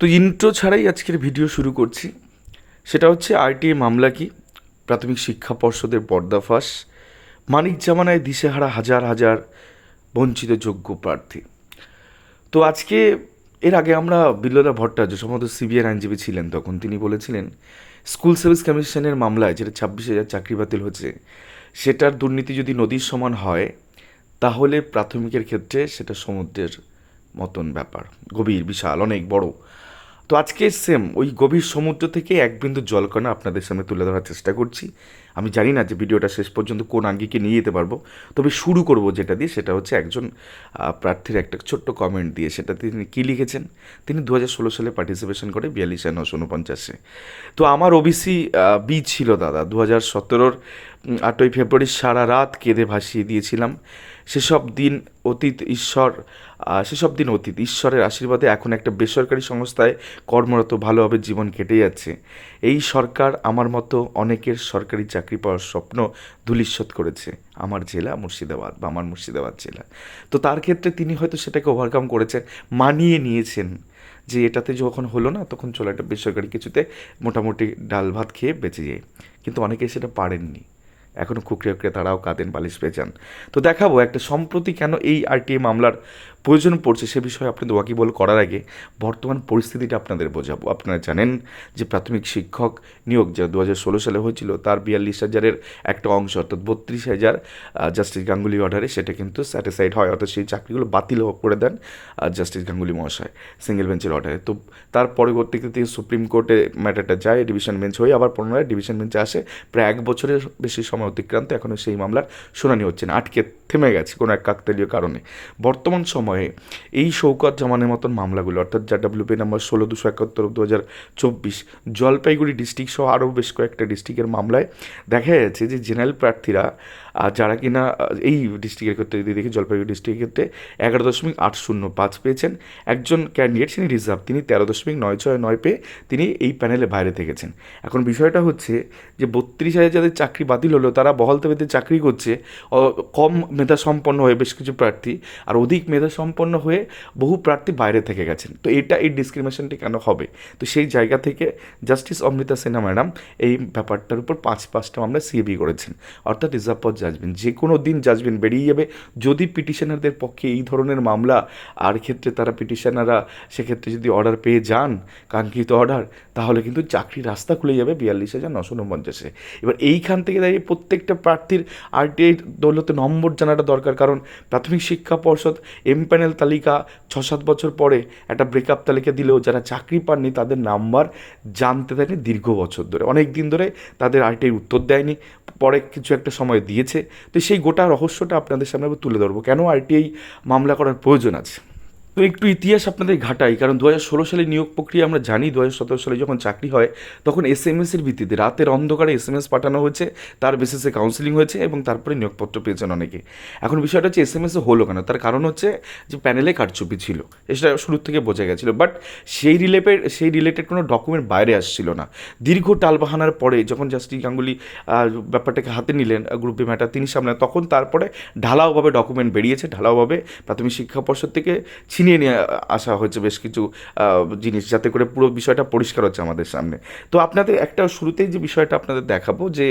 তো ইন্ট্রো ছাড়াই আজকের ভিডিও শুরু করছি। সেটা হচ্ছে আরটিএ মামলা কি? প্রাথমিক শিক্ষা পর্ষদের পর্দাফাস মানিক জামানায় দিশেহারা হাজার হাজার বঞ্চিত যোগ্য প্রার্থী। তো আজকে এর আগে আমরা বিল্লরা ভট্টাচার্য, সম্ভবত সিবিআই আইনজীবী ছিলেন তখন, তিনি বলেছিলেন, স্কুল সার্ভিস কমিশনের মামলায় যেটা ছাব্বিশ হাজার চাকরি বাতিল হচ্ছে, সেটার দুর্নীতি যদি নদীর সমান হয়, তাহলে প্রাথমিকের ক্ষেত্রে সেটা সমুদ্রের মতন ব্যাপার। গভীর, বিশাল, অনেক বড়। তো আজকে সেম ওই গভীর সমুদ্র থেকে এক বিন্দু জলকণা আপনাদের সামনে তুলে ধরার চেষ্টা করছি। আমি জানি না যে ভিডিওটা শেষ পর্যন্ত কোন আঙ্গিকে নিয়ে যেতে পারব। তবে শুরু করব যেটা দিয়ে, সেটা হচ্ছে একজন প্রার্থীর একটা ছোট্ট কমেন্ট দিয়ে। সেটা তিনি কী লিখেছেন? তিনি দু হাজার ষোলো সালে পার্টিসিপেশন করে বিয়াল্লিশ আর নশো উনপঞ্চাশে। তো আমার ওবিসি বি ছিল দাদা। দু হাজার সতেরোর আটই ফেব্রুয়ারি সারা রাত কেঁদে ভাসিয়ে দিয়েছিলাম। সেসব দিন অতীত ঈশ্বর সেসব দিন অতীত ঈশ্বরের আশীর্বাদে এখন একটা বেসরকারি সংস্থায় কর্মরত ভালোভাবে জীবন কেটে যাচ্ছে। এই সরকার আমার মতো অনেকের সরকারি চাকরি পাওয়ার স্বপ্ন ধূলিস্যৎ করেছে। আমার জেলা মুর্শিদাবাদ বা আমার মুর্শিদাবাদ জেলা। তো তার ক্ষেত্রে তিনি হয়তো সেটাকে ওভারকাম করেছেন, মানিয়ে নিয়েছেন যে এটাতে যখন হলো না, তখন চলো একটা বেসরকারি কিছুতে মোটামুটি ডাল ভাত খেয়ে বেঁচে যায় কিন্তু অনেকে সেটা পারেননি। এখনও খুকরে খুকরে তারাও কাঁদেন, বালিশ পেঁচান। তো দেখাবো একটা সম্প্রতি কেন এই আরটিএ মামলার প্রয়োজন পড়ছে সে বিষয়ে আপনাদের ওয়াকিবল করার আগে বর্তমান পরিস্থিতিটা আপনাদের বোঝাবো। আপনারা জানেন যে প্রাথমিক শিক্ষক নিয়োগ যা দু হাজার ষোলো সালে হয়েছিল, তার বিয়াল্লিশ হাজারের একটা অংশ, অর্থাৎ বত্রিশ হাজার জাস্টিস গাঙ্গুলি অর্ডারে সেটা কিন্তু স্যাটিসফাইড হয়, অর্থাৎ সেই চাকরিগুলো বাতিল করে দেন জাস্টিস গাঙ্গুলি মহাশয় সিঙ্গেল বেঞ্চের অর্ডারে তো তার পরবর্তীতে সুপ্রিম কোর্টে ম্যাটারটা যায় ডিভিশন বেঞ্চ হয়ে আবার পুনরায় ডিভিশন বেঞ্চে আসে। প্রায় এক বছরের বেশি সময় অতিক্রান্ত এখনও সেই মামলার শুনানি হচ্ছে না, আটকে থেমে গেছে কোনো এক কাকতালীয় কারণে। বর্তমান সময়ে এই শৌকত জামানের মতন মামলাগুলো, অর্থাৎ যা ডাব্লিউপি নাম্বার ষোলো, দুশো একাত্তর দু হাজার চব্বিশ, জলপাইগুড়ি ডিস্ট্রিক্ট সহ আরও বেশ কয়েকটা ডিস্ট্রিক্টের মামলায় দেখা যাচ্ছে যে জেনারেল প্রার্থীরা আহ, যারা কিনা এই ডিস্ট্রিক্টের ক্ষেত্রে যদি দেখি জলপাইগুড়ি ডিস্ট্রিক্টের ক্ষেত্রে এগারো দশমিক আট শূন্য পাঁচ পেয়েছেন। একজন ক্যান্ডিডেট তিনি রিজার্ভ তিনি তেরো দশমিক নয় ছয় নয় পেয়ে তিনি এই প্যানেলে বাইরে থেকেছেন। এখন বিষয়টা হচ্ছে যে বত্রিশ হাজার যাদের চাকরি বাতিল হলো তারা বহাল চাকরি করছে কম মেধা সম্পন্ন হয়ে বেশ কিছু প্রার্থী আর অধিক মেধা সম্পন্ন হয়ে বহু প্রার্থী বাইরে থেকে গেছেন। তো এটা এই ডিসক্রিমিনেশনটি কেন হবে? তো সেই জায়গা থেকে জাস্টিস অমৃতা সিনহা ম্যাডাম এই ব্যাপারটার উপর পাঁচ পাঁচটা মামলা সিএবি করেছেন। অর্থাৎ রিজার্ভ পদ জাজমেন্ট, যে কোনো দিন জাজমেন্ট বেরিয়ে যাবে। যদি পিটিশনারদের পক্ষে এই ধরনের মামলা, আর ক্ষেত্রে তারা পিটিশনাররা সেক্ষেত্রে যদি অর্ডার পেয়ে যান, কাঙ্ক্ষিত অর্ডার তাহলে কিন্তু চাকরির রাস্তা খুলে যাবে বিয়াল্লিশ হাজার নশো উনপঞ্চাশে। এবার এইখান থেকে দাঁড়িয়ে প্রত্যেকটা প্রার্থীর আরটিআই দৌলতে নম্বর জানাটা দরকার, কারণ প্রাথমিক শিক্ষা পর্ষদ এম প্যানেল তালিকা ছ সাত বছর পরে একটা ব্রেকআপ তালিকা দিলেও যারা চাকরি পাননি তাদের নাম্বার জানতে দেয়নি দীর্ঘ বছর ধরে। অনেক দিন ধরে তাদের আরটিআই উত্তর দেয়নি। পরে কিছু একটা সময় দিয়েছে, তো সেই গোটা রহস্যটা আপনাদের সামনে তুলে ধরবো। কেন আরটিআই মামলা করার প্রয়োজন আছে? তো একটু ইতিহাস আপনাদের ঘাটাই, কারণ দু হাজার ষোলো সালে নিয়োগ প্রক্রিয়া আমরা জানি দু হাজার সতেরো সালে যখন চাকরি হয়, তখন এস এম এসের ভিত্তিতে রাতের অন্ধকারে এস এম এস পাঠানো হয়েছে, তার বেসিসে কাউন্সিলিং হয়েছে এবং তারপরে নিয়োগপত্র পেয়েছেন অনেকে। এখন বিষয়টা হচ্ছে এস এম এসে হলো কেন? তার কারণ হচ্ছে যে প্যানেলে কারচুপি ছিল এটা শুরুর থেকে বোঝা গেছিল বাট সেই রিলেটেড সেই রিলেটেড কোনো ডকুমেন্ট বাইরে আসছিল না। দীর্ঘ টালবাহানার পরে যখন জাস্টিস গাঙ্গুলি ব্যাপারটাকে হাতে নিলেন গ্রুপ বি ম্যাটার তিনি সামনে তখন তারপরে ঢালাওভাবে ডকুমেন্ট বেরিয়েছে, ঢালাওভাবে প্রাথমিক শিক্ষা পর্ষদ থেকে ছিনিয়ে নিয়ে আসা হয়েছে বেশ কিছু জিনিস, যাতে করে পুরো বিষয়টা পরিষ্কার হচ্ছে আমাদের সামনে। তো আপনাদের একটা শুরুতেই যে বিষয়টা আপনাদের দেখাবো যে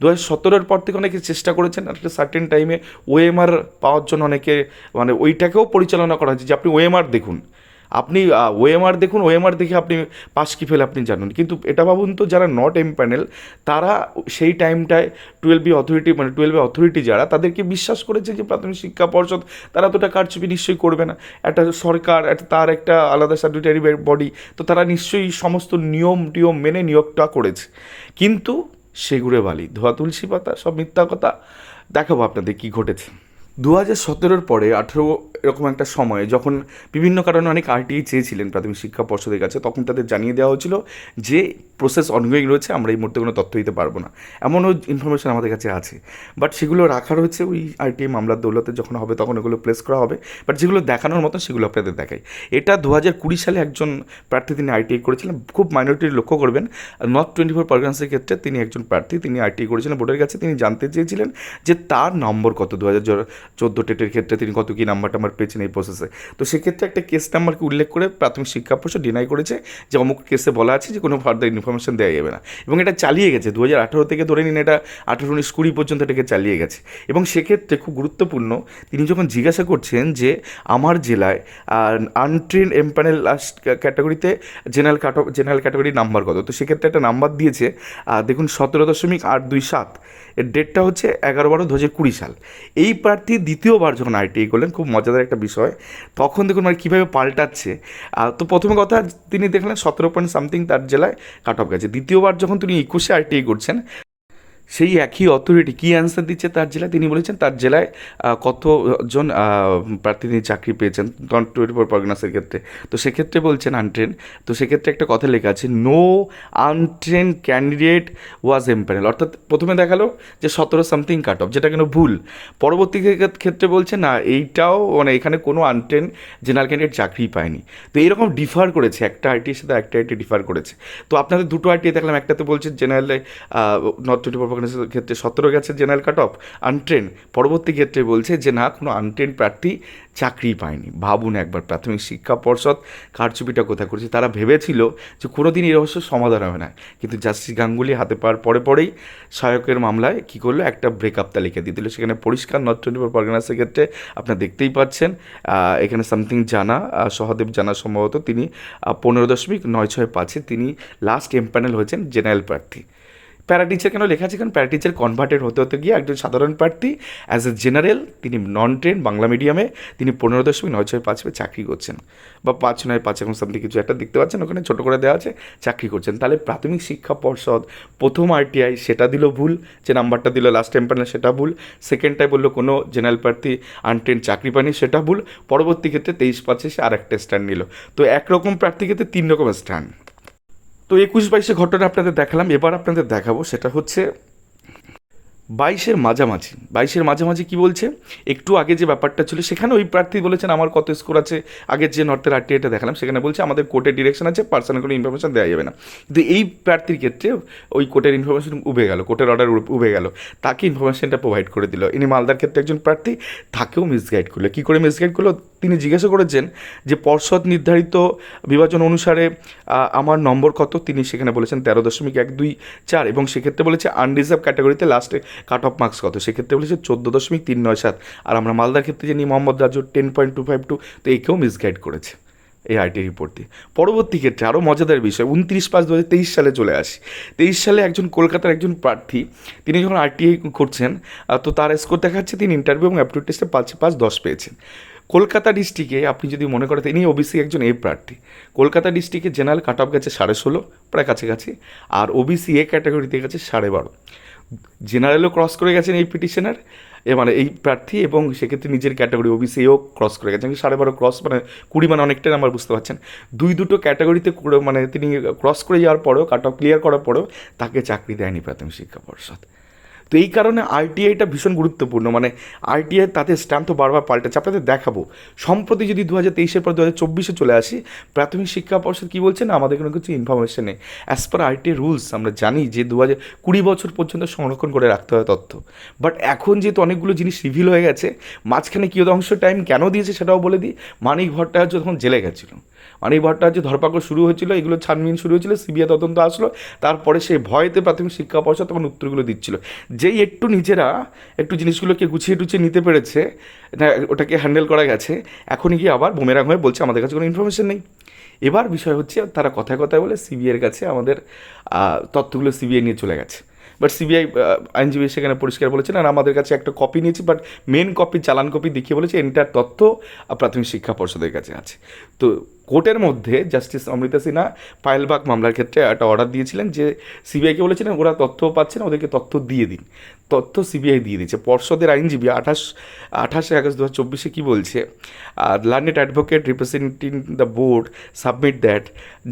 দু হাজার সতেরোর পর থেকে অনেকে চেষ্টা করেছেন একটা সার্টেন টাইমে ওএমআর পাওয়ার জন্য অনেকে মানে ওইটাকেও পরিচালনা করা হয়েছে। যে আপনি ওএমআর দেখুন। আপনি ওএমআর দেখুন ওএমআর দেখে আপনি পাস কি ফেল আপনি জানুন। কিন্তু এটা ভাবুন তো যারা নট এম প্যানেল তারা সেই টাইমটায় টুয়েলভ অথরিটি মানে টুয়েলভে অথরিটি যারা, তাদেরকে বিশ্বাস করেছে যে প্রাথমিক শিক্ষা পর্ষদ, তারা তো এটা কারচুপি নিশ্চয়ই করবে না। একটা সরকার, একটা তার একটা আলাদা স্ট্যাটুটারি বডি তো তারা নিশ্চয়ই সমস্ত নিয়ম টিয়ম মেনে নিয়োগটা করেছে। কিন্তু সেগুড়ে বালি, ধোয়া তুলসী পাতা, সব মিথ্যা কথা। দেখাবো আপনাদের কী ঘটেছে। দু হাজার সতেরোর পরে আঠেরো এরকম একটা সময়ে যখন বিভিন্ন কারণে অনেক আরটিআই চেয়েছিলেন প্রাথমিক শিক্ষা পর্ষদের কাছে, তখন তাদের জানিয়ে দেওয়া হয়েছিল যে প্রসেস অনগোয়িং রয়েছে, আমরা এই মুহূর্তে কোনো তথ্য দিতে পারব না। এমনও ইনফরমেশন আমাদের কাছে আছে। বাট সেগুলো রাখা রয়েছে ওই আরটিআই মামলার দৌলতে, যখন হবে তখন ওগুলো প্লেস করা হবে। বাট যেগুলো দেখানোর মতো সেগুলো আপনাদের দেখাই। এটা দু হাজার কুড়ি সালে একজন প্রার্থী তিনি আইটিআই করেছিলেন। খুব মাইনরিটি লক্ষ্য করবেন নর্থ টোয়েন্টি ফোর পারগান্সের ক্ষেত্রে তিনি একজন প্রার্থী, তিনি আইটিআই করেছিলেন। ভোটের কাছে তিনি জানতে চেয়েছিলেন যে তার নম্বর কত দু হাজার চোদ্দ টেটের ক্ষেত্রে তিনি কত কী নাম্বার টাম্বার পেয়েছেন এই প্রসেসে তো সেক্ষেত্রে একটা কেস নাম্বারকে উল্লেখ করে প্রাথমিক শিক্ষা পর্ষদ ডিনাই করেছে যে অমুক কেসে বলা আছে যে কোনো ফার্দার ইনফরমেশন দেওয়া যাবে না। এবং এটা চালিয়ে গেছে। দু হাজার আঠারো থেকে ধরে নিন এটা আঠারো উনিশ কুড়ি পর্যন্ত এটাকে চালিয়ে গেছে। এবং সেক্ষেত্রে খুব গুরুত্বপূর্ণ তিনি যখন জিজ্ঞাসা করছেন যে আমার জেলায় আনট্রেন এমপ্যানেল লাস্ট ক্যাটাগরিতে জেনারেল কাট জেনারেল ক্যাটাগরির নাম্বার কত? তো সেক্ষেত্রে একটা নাম্বার দিয়েছে দেখুন, সতেরো দশমিক আট দুই সাত। এর ডেটটা হচ্ছে এগারো বারো দু হাজার কুড়ি সাল। এই প্রার্থী দ্বিতীয়বার যখন আইটিআই করলেন, খুব মজাদার একটা বিষয়। তখন দেখুন মানে কীভাবে পাল্টাচ্ছে। তো প্রথমে কথা তিনি দেখলেন সতেরো পয়েন্ট সামথিং তার জেলায় কাট অফ গেছে। দ্বিতীয়বার যখন তিনি একুশে আইটিআই করছেন সেই একই অথরিটি কী অ্যান্সার দিচ্ছে তার জেলায়? তিনি বলেছেন তার জেলায় কতজন প্রার্থী তিনি চাকরি পেয়েছেন নন টোয়েন্টি ফোর পরগনাসের ক্ষেত্রে। তো সেক্ষেত্রে বলছেন আনট্রেন তো সেক্ষেত্রে একটা কথা লেখা আছে নো আনট্রেন ক্যান্ডিডেট ওয়াজ এম্প্যানেল অর্থাৎ প্রথমে দেখাল যে সতেরো সামথিং কাট অফ যেটা কেন ভুল। পরবর্তী ক্ষে- ক্ষেত্রে বলছে, না, এইটাও মানে এখানে কোনো আনট্রেন জেনারেল ক্যান্ডিডেট চাকরি পায়নি। তো এইরকম ডিফার করেছে, একটা আইটির সাথে একটা আইটি ডিফার করেছে। তো আপনাদের দুটো আইটি দেখলাম, একটাতে বলছে জেনারেলে নর্থ টোয়েন্টি ফোর পরগনাসের ক্ষেত্রে সতেরো গেছে জেনারেল কাট অফ আনট্রেন পরবর্তী ক্ষেত্রে বলছে যে না, কোনো আনট্রেন প্রার্থী চাকরি পায়নি। ভাবুন একবার, প্রাথমিক শিক্ষা পর্ষদ কারচুপিটা কোথায় করেছে? তারা ভেবেছিল যে কোনো দিন এই রহস্য সমাধান হবে না। কিন্তু জাস্টিস গাঙ্গুলি হাতে পাওয়ার পরে পরেই সহায়কের মামলায় কী করল? একটা ব্রেকআপ তালিকা দিয়ে দিল। সেখানে পরিষ্কার নর্থ টোয়েন্টি ফোর পরগনাসের ক্ষেত্রে আপনারা দেখতেই পাচ্ছেন এখানে সামথিং জানা সহদেব জানা সম্ভবত তিনি পনেরো দশমিক নয় ছয় পাঁচে তিনি লাস্ট এমপ্যানেল হয়েছেন জেনারেল প্রার্থী। প্যারা টিচার কেন লেখা আছে? কারণ প্যারা টিচার কনভার্টেড হতে হতে গিয়ে একজন সাধারণ প্রার্থী অ্যাজ এ জেনারেল তিনি নন ট্রেন বাংলা মিডিয়ামে তিনি পনেরো দশমিক নয় ছয় পাঁচ পেয়ে চাকরি করছেন। বা পাঁচ নয় পাঁচ এখন সামথিং কিছু একটা দেখতে পাচ্ছেন, ওখানে ছোটো করে দেওয়া আছে, চাকরি করছেন। তাহলে প্রাথমিক শিক্ষা পর্ষদ, প্রথম আরটিআই সেটা দিল ভুল, যে নাম্বারটা দিল লাস্ট টাইম এম্পানেল সেটা ভুল সেকেন্ডটাই বলল কোনো জেনারেল প্রার্থী আনট্রেন চাকরি পায়নি, সেটা ভুল, পরবর্তী ক্ষেত্রে তেইশ পাঁচে সে আর একটা স্ট্যান্ড নিল। তো একরকম প্রার্থী ক্ষেত্রে তিন রকম স্ট্যান্ড তো একুশ বাইশে ঘটনা আপনাদের দেখালাম, এবার আপনাদের দেখাবো, সেটা হচ্ছে বাইশের মাঝামাঝি। বাইশের মাঝামাঝি কি বলছে? একটু আগে যে ব্যাপারটা ছিল, সেখানে ওই প্রার্থী বলেছেন, আমার কত স্কোর আছে? আগের যে নর্থের আরটিআইটা দেখালাম, সেখানে বলছে, আমাদের কোর্টের ডিরেকশন আছে পার্সোনাল কোনো ইনফরমেশন দেওয়া যাবে না। কিন্তু এই প্রার্থীর ক্ষেত্রে ওই কোর্টের ইনফরমেশন উবে গেল কোর্টের অর্ডার উবে গেল। তাকে ইনফরমেশনটা প্রোভাইড করে দিল। ইনি মালদার ক্ষেত্রে একজন প্রার্থী, তাকেও মিসগাইড করল। কী করে মিসগাইড করল? তিনি জিজ্ঞাসা করেছেন যে পর্ষদ নির্ধারিত বিভাজন অনুসারে আমার নম্বর কত? তিনি সেখানে বলেছেন তেরো দশমিক এক দুই চার এবং সেক্ষেত্রে বলেছে আনরিজার্ভ ক্যাটাগরিতে লাস্টে কাট অফ মার্কস কত? সেক্ষেত্রে বলেছে চোদ্দ দশমিক তিন নয় সাত। আর আমরা মালদার ক্ষেত্রে জানি Mohammad Raju ten point two five two তো একেও মিসগাইড করেছে এই আইটি দিয়ে পরবর্তী ক্ষেত্রে আরও মজাদার বিষয়, উনত্রিশ পাঁচ দু তেইশ সালে চলে আসি। তেইশ সালে একজন কলকাতার একজন প্রার্থী, তিনি যখন আরটিআই করছেন তো তার স্কোর দেখাচ্ছে, তিনি ইন্টারভিউ এবং অ্যাপটিউড টেস্টে পাঁচ পাঁচ, দশ পেয়েছেন। কলকাতা ডিস্ট্রিক্টে আপনি যদি মনে করেন, ইনি ওবিসি একজন এ প্রার্থী। কলকাতা ডিস্ট্রিক্টে জেনারেল কাট অফ গেছে সাড়ে ষোলো, প্রায় কাছাকাছি, আর ওবিসি এ ক্যাটাগরিতে গেছে সাড়ে বারো। জেনারেলও ক্রস করে গেছেন এই পিটিশনার এ মানে এই প্রার্থী, এবং সেক্ষেত্রে নিজের ক্যাটাগরি ওবিসি এও ক্রস করে গেছেন। সাড়ে বারো ক্রস মানে কুড়ি মানে অনেকটাই নাম্বার বুঝতে পারছেন। দুই দুটো ক্যাটাগরিতে মানে তিনি ক্রস করে যাওয়ার পরেও কাট অফ ক্লিয়ার করার পরেও, তাকে চাকরি দেয়নি প্রাথমিক শিক্ষা পর্ষদ। তো এই কারণে আইটিআইটা ভীষণ গুরুত্বপূর্ণ। মানে আইটিআই তাতে স্ট্যাম্প তো বারবার পাল্টাচ্ছে আপনাদের দেখাবো। সম্প্রতি যদি দু হাজার তেইশের পর দু হাজার চব্বিশে চলে আসি, প্রাথমিক শিক্ষা পর্ষদ কী বলছে না? আমাদের কোনো কিছু ইনফরমেশন নেই। অ্যাজ পার আইটিআই রুলস আমরা জানি যে দু হাজার কুড়ি বছর পর্যন্ত সংরক্ষণ করে রাখতে হয় তথ্য। বাট এখন যেহেতু অনেকগুলো জিনিস রিভিল হয়ে গেছে, মাঝখানে কী অংশ টাইম কেন দিয়েছে সেটাও বলে দিই। মানিক ভট্টাচার্য তখন জেলে গেছিল। মানিক ভট্টাচার্য ধরপাকড় শুরু হয়েছিল, এগুলো ছানবিন শুরু হয়েছিল, সিবিআই তদন্ত আসলো, তারপরে সেই ভয়তে প্রাথমিক শিক্ষা পর্ষদ তখন উত্তরগুলো দিচ্ছিল। যেই একটু নিজেরা একটু জিনিসগুলোকে গুছিয়ে টুছিয়ে নিতে পেরেছে ওটাকে হ্যান্ডেল করা গেছে, এখনই গিয়ে আবার বুমেরাং হয়ে বলছে, আমাদের কাছে কোনো ইনফরমেশন নেই। এবার বিষয় হচ্ছে, তারা কথায় কথায় বলে সিবিআইয়ের কাছে আমাদের তথ্যগুলো সিবিআই নিয়ে চলে গেছে। বাট সিবিআই আইনজীবী সেখানে পরিষ্কার বলেছেন আর আমাদের কাছে একটা কপি নিয়েছি but main copy challan copy দেখিয়ে বলেছে এন্টার তথ্য প্রাথমিক শিক্ষা পর্ষদের কাছে আছে। তো কোর্টের মধ্যে জাস্টিস অমৃতা সিনহা পায়েলবাগ মামলার ক্ষেত্রে একটা অর্ডার দিয়েছিলেন যে সিবিআইকে বলেছিলেন, ওরা তথ্য পাচ্ছে না, ওদেরকে তথ্য দিয়ে দিন। তথ্য সিবিআই দিয়ে দিচ্ছে পর্ষদের আইনজীবী আঠাশ, আঠাশে আগস্ট দু হাজার চব্বিশে কী বলছে? Learned advocate representing the board submit that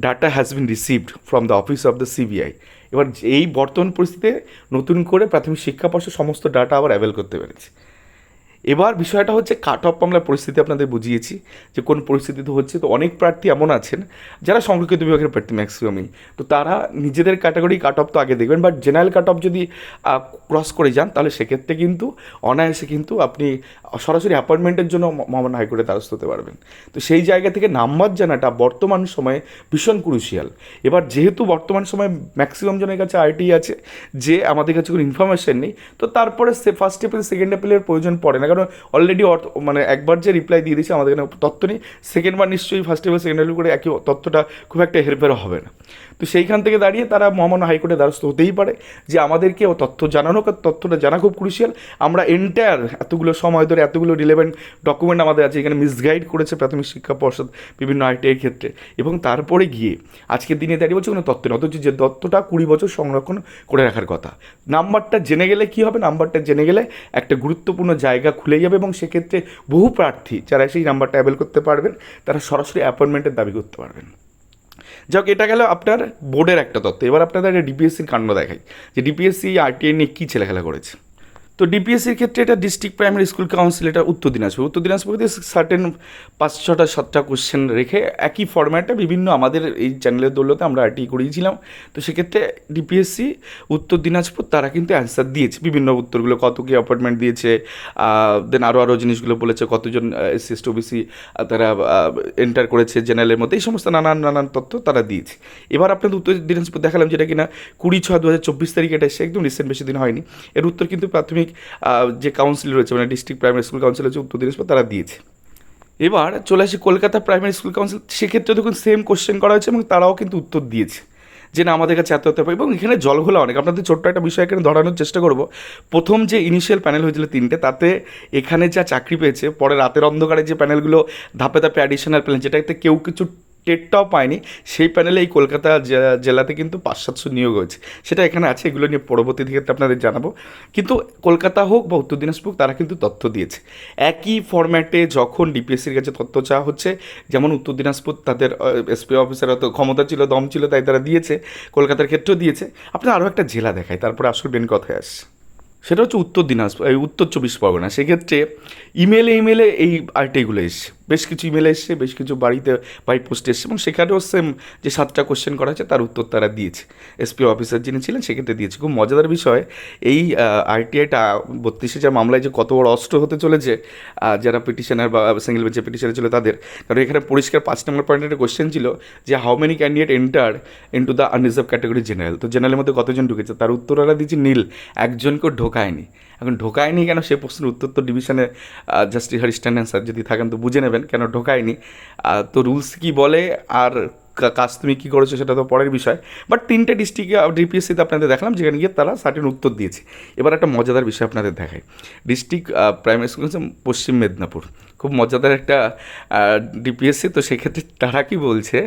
data has been received from the office of the CBI এবার এই বর্তমান পরিস্থিতিতে নতুন করে প্রাথমিক শিক্ষা পর্ষদ সমস্ত ডাটা আবার অ্যাভেল করতে পেরেছে। এবার বিষয়টা হচ্ছে কাট অফ মামলার পরিস্থিতি আপনাদের বুঝিয়েছি যে কোন পরিস্থিতিতে হচ্ছে, তো অনেক প্রার্থী এমন আছেন যারা সংরক্ষিত বিভাগের প্রার্থী ম্যাক্সিমামই তো তারা নিজেদের ক্যাটাগরি কাট অফ তো আগে দেখবেন বাট জেনারেল কাট অফ যদি ক্রস করে যান, তাহলে সেক্ষেত্রে কিন্তু অনায়াসে কিন্তু আপনি সরাসরি অ্যাপয়েন্টমেন্টের জন্য মহামান্য হাইকোর্টে দ্বারস্থ হতে পারবেন। তো সেই জায়গা থেকে নাম্বার জানাটা বর্তমান সময়ে ভীষণ ক্রুশিয়াল এবার যেহেতু বর্তমান সময়ে ম্যাক্সিমাম জনের কাছে আইটি আছে, যে আমাদের কাছে কোনো ইনফরমেশন নেই, তো তারপরে ফার্স্ট এপ্রিল সেকেন্ড এপ্রিলের প্রয়োজন পড়ে না। কারণ অলরেডি অর্থ মানে একবার যে রিপ্লাই দিয়ে দিয়েছে আমাদের এখানে তথ্য নেই। সেকেন্ডবার নিশ্চয়ই ফার্স্ট এপ্রিল সেকেন্ড এপ্রিল করে একই তথ্যটা খুব একটা হেরফের হবে না। তো সেইখান থেকে দাঁড়িয়ে তারা মহামান্য হাইকোর্টে দ্বারস্থ হতেই পারে যে আমাদেরকে ও তথ্য জানানো তথ্যটা জানা খুব ক্রুশিয়াল আমরা এন্টায়ার এতগুলো সময় ধরে এতগুলো রিলেভেন্ট ডকুমেন্ট আমাদের আছে এখানে মিসগাইড করেছে প্রাথমিক শিক্ষা পর্ষদ বিভিন্ন আইটিআইয়ের ক্ষেত্রে। এবং তারপরে গিয়ে আজকের দিনে দাঁড়িয়ে বলছে কোনো তথ্য নেই, অথচ যে তথ্যটা কুড়ি বছর সংরক্ষণ করে রাখার কথা। নাম্বারটা জেনে গেলে কী হবে? নাম্বারটা জেনে গেলে একটা গুরুত্বপূর্ণ জায়গা খুলে যাবে এবং সেক্ষেত্রে বহু প্রার্থী যারা সেই নাম্বারটা অ্যাভেল করতে পারবেন, তারা সরাসরি অ্যাপয়েন্টমেন্টের দাবি করতে পারবেন। যাক, এটা গেল আপনার বোর্ডের একটা তথ্য এবার আপনাদের একটা ডিপিএসসির কাণ্ড দেখাই। যে ডিপিএসসি আরটিআই নিয়ে কী ছেলেখেলা করেছে? তো ডিপিএসসির ক্ষেত্রে এটা ডিস্ট্রিক্ট প্রাইমারি স্কুল কাউন্সিল এটা উত্তর দিনাজপুর। উত্তর দিনাজপুরে সার্টেন পাঁচ ছটা, সাতটা কোশ্চেন রেখে একই ফরম্যাটে বিভিন্ন আমাদের এই চ্যানেলের দৌলতে আমরা আরটি করিয়েছিলাম। তো সেক্ষেত্রে ডিপিএসসি উত্তর দিনাজপুর তারা কিন্তু অ্যান্সার দিয়েছে। বিভিন্ন উত্তরগুলো, কত কী অ্যাপয়েন্টমেন্ট দিয়েছে দেন আরও আরও জিনিসগুলো বলেছে, কতজন এসসি এসটি ওবিসি তারা এন্টার করেছে জেনারেলের মধ্যে। এই সমস্ত নানান নানান তথ্য তারা দিয়েছে। এবার আপনাদের উত্তর দিনাজপুর দেখালাম যেটা কিনা কুড়ি ছয় দু হাজার চব্বিশ তারিখে এটা এসে একদম রিসেন্ট বেশি দিন হয়নি। এর উত্তর কিন্তু প্রাথমিক যে কাউন্সিল রয়েছে মানে ডিস্ট্রিক্ট প্রাইমারি স্কুল কাউন্সিল রয়েছে, উত্তর দিনাজপুর, তারা দিয়েছে। এবার চলে আসি কলকাতা প্রাইমারি স্কুল কাউন্সিল সেক্ষেত্রে দেখুন সেম কোশ্চেন করা হয়েছে এবং তারাও কিন্তু উত্তর দিয়েছে যে না, আমাদের কাছে এত এত পাই এবং এখানে জলঘোলা অনেক। আপনাদের ছোট্ট একটা বিষয় এখানে ধরানোর চেষ্টা করব। প্রথম যে ইনিশিয়াল প্যানেল হয়েছিল তিনটে, তাতে এখানে যা চাকরি পেয়েছে, পরে রাতের অন্ধকারে যে প্যানেলগুলো ধাপে ধাপে অ্যাডিশনাল প্যানেল যেটাতে কেউ কিছু টেটটাও পায়নি সেই প্যানেলে এই কলকাতা জেলাতে কিন্তু পাঁচ সাতশো নিয়োগ হয়েছে। সেটা এখানে আছে, এগুলো নিয়ে পরবর্তী ক্ষেত্রে আপনাদের জানাব। কিন্তু কলকাতা হোক বা উত্তর দিনাজপুর, তারা কিন্তু তথ্য দিয়েছে। একই ফরম্যাটে যখন ডিপিএসসির কাছে তথ্য চাওয়া হচ্ছে, যেমন উত্তর দিনাজপুর তাদের এসপি অফিসার অত ক্ষমতা ছিল, দম ছিল, তাই তারা দিয়েছে, কলকাতার ক্ষেত্রেও দিয়েছে। আপনার আরও একটা জেলা দেখায় তারপরে আসল বেন কথায় আসছে সেটা হচ্ছে উত্তর দিনাজপুর, এই উত্তর চব্বিশ পরগনা। সেক্ষেত্রে ইমেলে ইমেলে এই আইটিগুলো এসছে। বেশ কিছু ইমেলে এসছে, বেশ কিছু বাড়িতে বাই পোস্টে এসছে এবং সেখানেও সেম যে সাতটা কোশ্চেন করা আছে, তার উত্তর তারা দিয়েছে। এসপি অফিসার যিনি ছিলেন, সেক্ষেত্রে দিয়েছে। খুব মজাদার বিষয়, এই আইটিআইটা বত্রিশে যা মামলায় যে কত বড় অস্ত্র হতে চলেছে যারা পিটিশনার বা সিঙ্গেল বেঞ্চে পিটিশনার ছিল তাদের। কারণ এখানে পরিষ্কার পাঁচ নম্বর পয়েন্টের কোশ্চেন ছিল যে how many candidate enter into the unreserved category general তো জেনারেলের মধ্যে কতজন ঢুকেছে? তার উত্তর ওরা দিয়েছে নীল। একজনকে একজনকেও ঢোকায়নি। এখন ঢোকায়নি কেন? সে প্রশ্নের উত্তর তো ডিভিশনে জাস্টিস হরি স্ট্যান্ড স্যার যদি থাকেন তো বুঝে নেবেন কেন ঢোকায়নি। তো রুলস কি বলে আর কাজ তুমি কী করেছ সেটা তো পরের বিষয়। বাট তিনটে ডিস্ট্রিক্টে ডিপিএসসিতে আপনাদের দেখলাম যেখানে গিয়ে তারা সার্টিন উত্তর দিয়েছে। এবার একটা মজাদার বিষয় আপনাদের দেখায় ডিস্ট্রিক্ট প্রাইমারি স্কুল হচ্ছে পশ্চিম মেদিনীপুর। খুব মজাদার একটা ডিপিএসসি তো সেক্ষেত্রে তারা কি বলছে?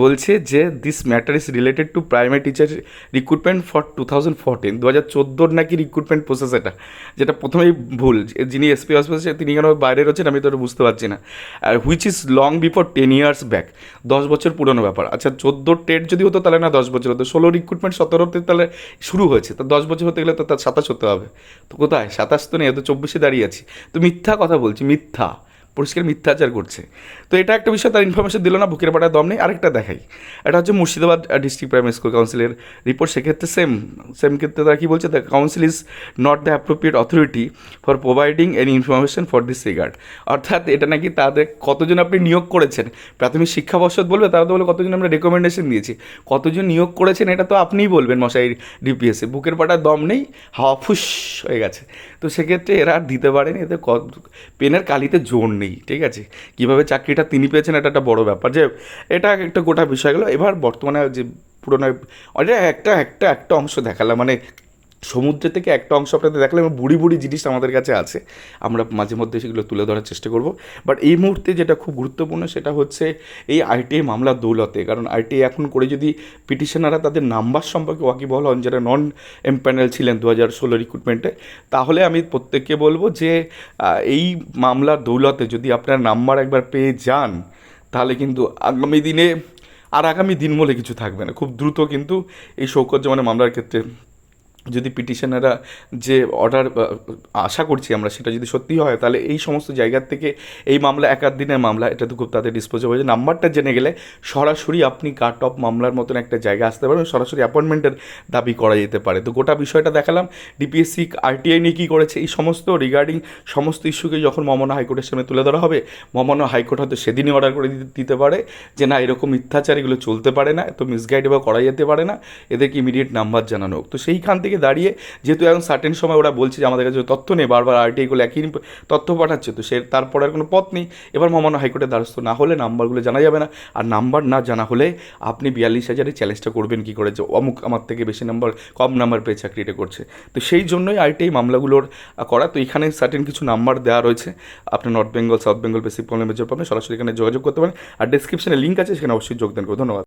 বলছে যে this matter is related to primary teacher recruitment for two thousand fourteen দু হাজার চোদ্দোর নাকি রিক্রুটমেন্ট প্রসেস এটা, যেটা প্রথমেই ভুল। যিনি এসপি হসপিটাল তিনি কেন বাইরে রয়েছেন আমি তো বুঝতে পারছি না। আর which is long before ten years back দশ বছর পুরনো ব্যাপার। আচ্ছা চোদ্দ টেট যদি হতো তাহলে না দশ বছর হতো, ষোলো রিক্রুটমেন্ট সতেরোতে তাহলে শুরু হয়েছে, তো দশ বছর হতে গেলে তো তার সাতাশ হতে হবে। তো কোথায়? সাতাশ তো নেই তো চব্বিশে দাঁড়িয়ে আছি। তো মিথ্যা কথা বলছি, মিথ্যা। পরিষ্কার মিথ্যাচার করছে। তো এটা একটা বিষয়, তার ইনফরমেশন দিল না, বুকের পাড়ায় দম নেই। আরেকটা দেখাই, এটা হচ্ছে মুর্শিদাবাদ ডিস্ট্রিক্ট প্রাইমারি স্কুল কাউন্সিলের রিপোর্ট সেক্ষেত্রে সেম সেম ক্ষেত্রে তারা কী বলছে the council is not the appropriate authority for providing any information for this regard অর্থাৎ এটা নাকি তাদের, কতজন আপনি নিয়োগ করেছেন? প্রাথমিক শিক্ষা পর্ষদ বলবে, তারা তো বলে কতজন আমরা রেকমেন্ডেশন দিয়েছি। কতজন নিয়োগ করেছেন, এটা তো আপনিই বলবেন মশাই ডিপিএসে বুকের পাটার দম নেই, হাওয়া ফুস হয়ে গেছে। তো সেক্ষেত্রে এরা আর দিতে পারেনি। এতে পেনের কালিতে জোর নেই, ঠিক আছে? কীভাবে চাকরিটা তিনি পেয়েছেন এটা একটা বড় ব্যাপার। যে এটা একটা গোটা বিষয় গেলো। এবার বর্তমানে যে পুরোনো এটা একটা একটা একটা অংশ দেখালাম। মানে সমুদ্র থেকে একটা অংশ আপনাদের এবং বুড়ি বুড়ি জিনিস আমাদের কাছে আছে। আমরা মাঝে মধ্যে সেগুলো তুলে ধরার চেষ্টা করব। বাট এই মুহূর্তে যেটা খুব গুরুত্বপূর্ণ সেটা হচ্ছে এই আইটিআই মামলার দৌলতে। কারণ আইটিআই এখন করে যদি পিটিশনাররা তাদের নাম্বার সম্পর্কে ওয়াকিবহল হন, যারা নন এমপ্যানেল ছিলেন দু হাজার ষোলো রিক্রুটমেন্টে তাহলে আমি প্রত্যেককে বলব যে এই মামলার দৌলতে যদি আপনার নাম্বার একবার পেয়ে যান, তাহলে কিন্তু আগামী দিনে আর আগামী দিন বলে কিছু থাকবে না। খুব দ্রুত কিন্তু এই শৌকত জমানের মামলার ক্ষেত্রে যদি পিটিশনাররা যে অর্ডার আশা করছি আমরা সেটা যদি সত্যি হয়, তাহলে এই সমস্ত জায়গার থেকে এই মামলা এক আধ দিনের মামলা, এটা তো খুব তাদের ডিসপোজ হয়ে যায় নাম্বারটা জেনে গেলে সরাসরি আপনি কাট অফ মামলার মতন একটা জায়গা আসতে পারেন সরাসরি অ্যাপয়েন্টমেন্টের দাবি করা যেতে পারে। তো গোটা বিষয়টা দেখালাম ডিপিএসসি আরটিআই নিয়ে কী করেছে, এই সমস্ত রিগার্ডিং সমস্ত ইস্যুকে যখন মমনা হাইকোর্টের সামনে তুলে ধরা হবে মমনা হাইকোর্ট হয়তো সেদিনই অর্ডার করে দিতে পারে যে না, এরকম মিথ্যাচার এগুলো চলতে পারে না, এত মিসগাইড বা করা যেতে পারে না, এদেরকে ইমিডিয়েট নাম্বার জানানো হোক। তো সেইখান থেকে দাঁড়িয়ে, যেহেতু এখন সার্টেন সময় ওরা বলছে যে আমাদের কাছে তথ্য নেই, বারবার আরটিআইগুলো একই তথ্য পাঠাচ্ছে, তো সে তারপর আর কোনো পথ নেই। এবার মহামান্য হাইকোর্টের দ্বারস্থ না হলে নাম্বারগুলো জানা যাবে না। আর নাম্বার না জানা হলে আপনি বিয়াল্লিশ হাজারে চ্যালেঞ্জটা করবেন কী করে? যে অমুক আমার থেকে বেশি নাম্বার কম নাম্বার পেয়ে চাকরিটা করছে। তো সেই জন্যই আরটিআই মামলাগুলোর করা। তো এখানে সার্টেন কিছু নাম্বার দেওয়া রয়েছে। আপনি north Bengal south Bengal basic problem পাবেন। সরাসরি এখানে যোগাযোগ করতে পারেন। আর ডিসক্রিপশনে লিঙ্ক আছে, সেখানে অবশ্যই যোগদান করুন। ধন্যবাদ।